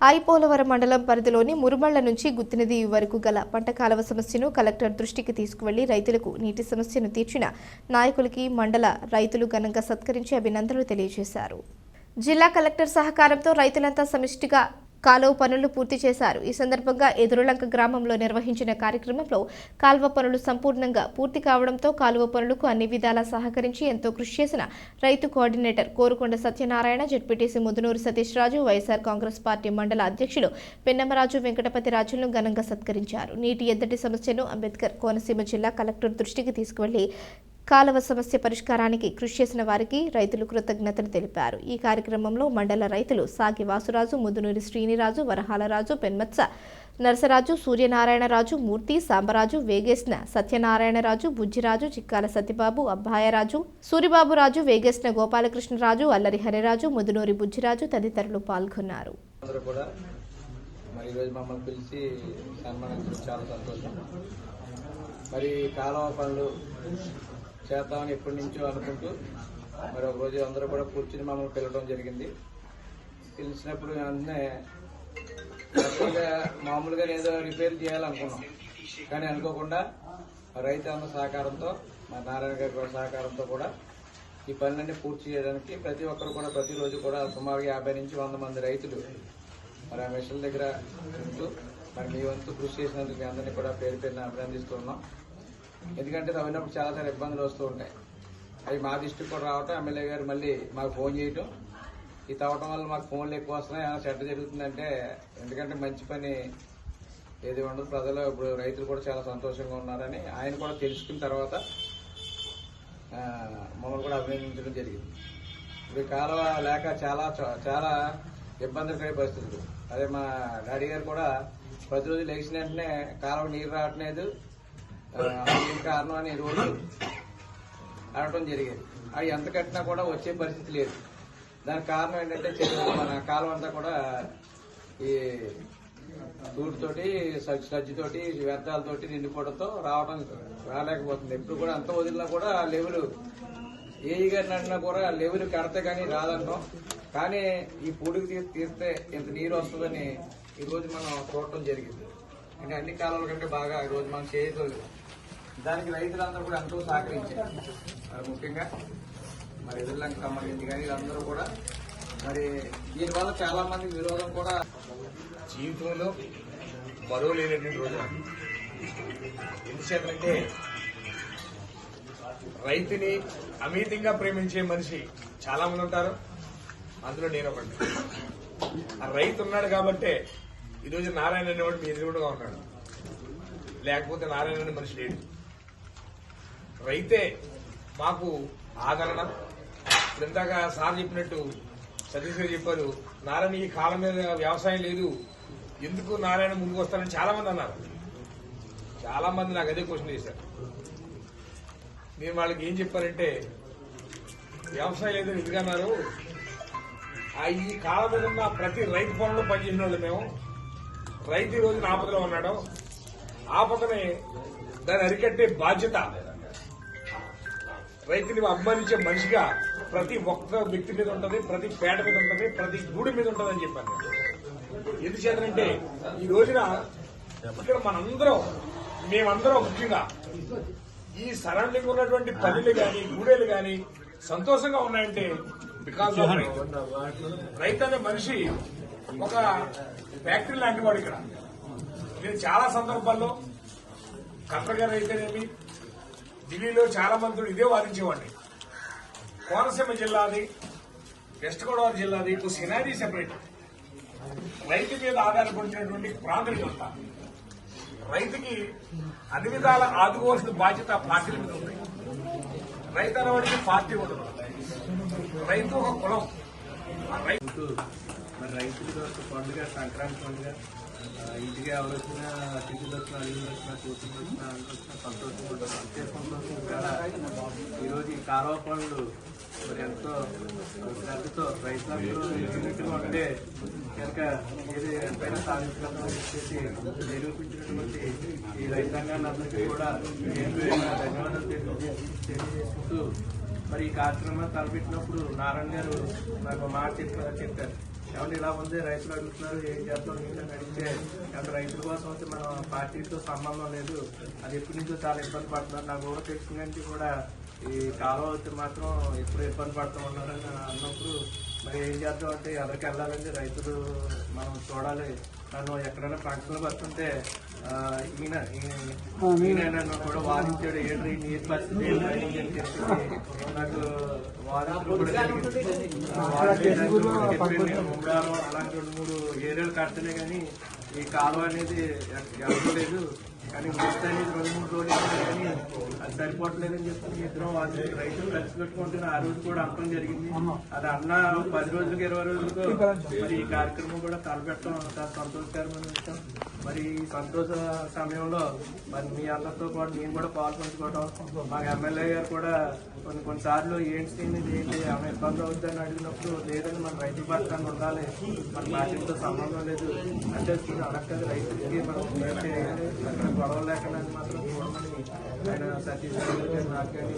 ఐపోలవరం మండలం పరిధిలోని మురుమళ్ళ నుంచి గుత్తినది వరకు గల పంట కాలువ సమస్యను కలెక్టర్ దృష్టికి తీసుకువెళ్ళి రైతులకు నీటి సమస్యను తీర్చిన నాయకులకి మండల రైతులు ఘనంగా సత్కరించి అభినందనలు తెలియజేశారు. జిల్లా కలెక్టర్ సహకారంతో రైతులంతా సమిష్టిగా కాలువ పనులు పూర్తి చేశారు. ఈ సందర్భంగా ఎదురులంక గ్రామంలో నిర్వహించిన కార్యక్రమంలో కాలువ పనులు సంపూర్ణంగా పూర్తి కావడంతో కాలువ పనులకు అన్ని విధాలా సహకరించి ఎంతో కృషి చేసిన రైతు coordinator Korukonda Satyanarayana ZPTC Mudunuru Satish Raju YSR Congress party మండల అధ్యక్షులు పెన్నమరాజు వెంకటపతి రాజులను ఘనంగా సత్కరించారు. నీటి ఎద్దటి సమస్యను అంబేద్కర్ కోనసీమ జిల్లా కలెక్టర్ దృష్టికి తీసుకువెళ్ళి కాలువ సమస్య పరిష్కారానికి కృషి చేసిన వారికి రైతులు కృతజ్ఞతలు తెలిపారు. ఈ కార్యక్రమంలో మండల రైతులు సాగి వాసురాజు ముదునూరి శ్రీనిరాజు వరహాలరాజు పెన్మత్స నరసరాజు సూర్యనారాయణరాజు మూర్తి సాంబరాజు వేగేశ్న సత్యనారాయణరాజు బుజ్జిరాజు చిక్కాల సత్యబాబు అబ్బాయరాజు సూరిబాబురాజు వేగేశ్న గోపాలకృష్ణరాజు అల్లరి హరిరాజు ముదునూరి బుజ్జిరాజు తదితరులు పాల్గొన్నారు. మరి ఈరోజు మమ్మల్ని పిలిచి సన్మానించడం చాలా సంతోషం. మరి కాలువ పనులు చేద్దామని ఎప్పటి నుంచో అనుకుంటూ మరి ఒక రోజు అందరూ కూడా కూర్చుని మమ్మల్ని పిలవడం జరిగింది. పిలిచినప్పుడు వెంటనే మామూలుగా ఏదో రిపేర్ చేయాలనుకున్నాం. కానీ అనుకోకుండా రైతు సహకారంతో మా నారాయణ గారి కూడా సహకారంతో కూడా ఈ పనులన్నీ పూర్తి చేయడానికి ప్రతి ఒక్కరు కూడా ప్రతిరోజు కూడా సుమారు యాభై నుంచి వంద మంది రైతులు మరి ఆ మిషన్ల దగ్గర ఉంటూ మరి మీ వంతు కృషి చేసినందుకు మీ అందరినీ కూడా పేరు పేరున అభినందిస్తున్నాం ఎందుకంటే తవ్వినప్పుడు చాలా చాలా ఇబ్బందులు వస్తూ ఉంటాయి. అవి మా దృష్టికి కూడా రావటం ఎమ్మెల్యే గారు మళ్ళీ మాకు ఫోన్ చేయటం. ఈ తవ్వటం వల్ల మాకు ఫోన్లు ఎక్కువ వస్తున్నాయి. ఏమైనా చెడ్డ జరుగుతుందంటే ఎందుకంటే మంచి పని ఏది ఉండదు. ప్రజలు ఇప్పుడు రైతులు కూడా చాలా సంతోషంగా ఉన్నారని ఆయన కూడా తెలుసుకున్న తర్వాత మమ్మల్ని కూడా అభినందించడం జరిగింది. ఇప్పుడు కాలువ లేక చాలా చ- చాలా ఇబ్బందికర పరిస్థితులు. అదే మా డాడీ గారు కూడా ప్రతిరోజు లేచిన వెంటనే కాలువ నీరు రావట్లేదు. కారణం అని రోజు అడగటం జరిగేది. అవి ఎంత కట్టినా కూడా వచ్చే పరిస్థితి లేదు. దానికి కారణం ఏంటంటే మన కాలం అంతా కూడా ఈ తూటితోటి సజ్జతోటి వ్యర్థాలతోటి నిండిపోవడంతో రావడం రాలేకపోతుంది. ఎప్పుడు కూడా అంత వదిలినా కూడా ఆ లెవెల్ ఏఈ గారిని అన్నా కూడా ఆ లెవెల్ కడితే కానీ రాదంటాం. కానీ ఈ పూడికి తీసి తీస్తే ఇంత నీరు వస్తుందని ఈరోజు మనం చూడటం జరిగింది. అంటే అన్ని కాలాల కంటే బాగా ఈ రోజు మనం చేయగలం దానికి రైతులందరూ కూడా ఎంతో సహకరించారు. మరి ముఖ్యంగా మరి ఎదుర్లకు సంబంధించి కానీ వీళ్ళందరూ కూడా మరి దీనివల్ల చాలా మంది విరోధం కూడా జీవితంలో బరువు లేనటువంటి రోజు ఎందుచేతంటే రైతుని అమితంగా ప్రేమించే మనిషి చాలా మంది ఉంటారు. అందులో నేను ఒకటి ఆ రైతు ఉన్నాడు కాబట్టే ఈరోజు నారాయణ అనేవాడు మీ ఎదురుగా ఉన్నాడు. లేకపోతే నారాయణ అనే మనిషి లేడు. రైతే మాకు ఆదరణ. ఇప్పుడు ఇందాక సార్ చెప్పినట్టు సతీష్ గారు చెప్పారు నారాయణ ఈ కాలం మీద వ్యవసాయం లేదు. ఎందుకు నారాయణ ముందుకు వస్తారని చాలా మంది అన్నారు. చాలా మంది నాకు అదే క్వశ్చన్ చేశారు. నేను వాళ్ళకి ఏం చెప్పారంటే వ్యవసాయం లేదని ఎందుకన్నారు ఆ ఈ కాలం మీద ఉన్న ప్రతి రైతు పొలంలో పనిచేసిన వాళ్ళు మేము. రైతు ఈ రోజు ఆపదలో ఉన్నాడు ఆపదనే దాన్ని అరికట్టే బాధ్యత రైతుని అభిమానించే మనిషిగా ప్రతి ఒక్క వ్యక్తి మీద ఉంటది ప్రతి పేట మీద ఉంటది ప్రతి గూడి మీద ఉంటది అని చెప్పాను. ఎందుచేతనంటే ఈ రోజున ఇక్కడ మనందరం మేమందరం ముఖ్యంగా ఈ సరౌండింగ్ ఉన్నటువంటి పల్లెలు గాని గూడెలు గాని సంతోషంగా ఉన్నాయంటే బికాస్ ఆఫ్ రైతు అనే మనిషి ఒక ఫ్యాక్టరీ లాంటి వాడు ఇక్కడ. నేను చాలా సందర్భాల్లో కలెక్టర్ గారు అయితేనేమి ఢిల్లీలో చాలా మంత్రులు ఇదే వాదించేవాడిని. కోనసీమ జిల్లాది వెస్ట్ గోదావరి జిల్లాది ఇప్పుడు సినారీ సెపరేట్ రైతు మీద ఆధారపడినటువంటి ప్రాంతం ఇదంతా. రైతుకి అన్ని విధాల ఆదుకోవాల్సిన బాధ్యత పార్టీల మీద ఉంది. రైతు అనేవాడికి పార్టీ ఉండదు. రైతు ఒక కులం. రైతు మరి రైతులకు పండుగ సంక్రాంతి పండుగ ఇంటికి ఎవరు వచ్చిన అతిథులు వచ్చిన అల్లులు వచ్చిన కూతురు వచ్చిన అందరూ సంతోషంగా అంతే సంతోషం ఈరోజు ఈ కాలువ పనులు మరి ఎంతో శ్రద్ధతో రైతులందరూ యూనిట్గా ఉంటే కనుక ఏది ఎంతైనా సాధించగలమని చెప్పేసి నిరూపించినటువంటి ఈ రైతాంగాన్ని అందరికీ కూడా నేను ధన్యవాదాలు తెలియజేసుకుంటూ మరి ఈ కార్యక్రమం తలపెట్టినప్పుడు నారాయణ గారు నాకు మాట చెప్పారు చెప్పారు. ఏమన్నా ఇలా ఉంది రైతులు అడుగుతున్నారు ఏం చేస్తాం ఏంటని అడిగితే అక్కడ రైతుల కోసం అయితే మన పార్టీతో సంబంధం లేదు అది ఎప్పటి నుంచో చాలా ఇబ్బంది పడుతున్నారు. నాకు కూడా తెలిసిన కూడా ఈ కాలం అయితే మాత్రం ఎప్పుడు ఇబ్బంది పడుతూ ఉన్నారని అన్నప్పుడు మరి ఏం చేద్దాం అంటే ఎవరికి వెళ్ళాలండి రైతులు మనం చూడాలి. నన్ను ఎక్కడైనా ఫంక్షన్లు పడుతుంటే ఈయన ఈయన నన్ను కూడా వాదించాడు ఏంటి నీటి పరిస్థితి? ఏంటి అని చెప్పి నాకు అలాంటి రెండు మూడు ఏరియాలు కడితేనే కానీ ఈ కాలువ అనేది ఎవరలేదు కానీ వస్తే అనేది రెండు మూడు రోజులు కానీ అది సరిపోవట్లేదని చెప్పి ఇద్దరం వాళ్ళు రైతులు కలిసి పెట్టుకుంటే ఆ రోజు కూడా అనడం జరిగింది. అది అన్న పది రోజులకు ఇరవై రోజులకు మరి ఈ కార్యక్రమం కూడా తలపెట్టడం చాలా సంతోషకరమైన విషయం. మరి ఈ సంతోష సమయంలో మరి మీ అందరితో పాటు నేను కూడా పాల్పంచుకోవడం మా ఎమ్మెల్యే గారు కూడా కొన్ని కొన్నిసార్లు ఏంటి ఏంటి ఏమైనా ఇబ్బంది అవుతుందని అడిగినప్పుడు లేదని మన రైతు పట్టాన్ని ఉండాలి. మన పార్టీతో సంబంధం లేదు. అంటే అడగదు రైతులకి మనం గొడవ లేకుండా మాత్రం చూడమని ఆయన సతీష్ గారు నాకు కానీ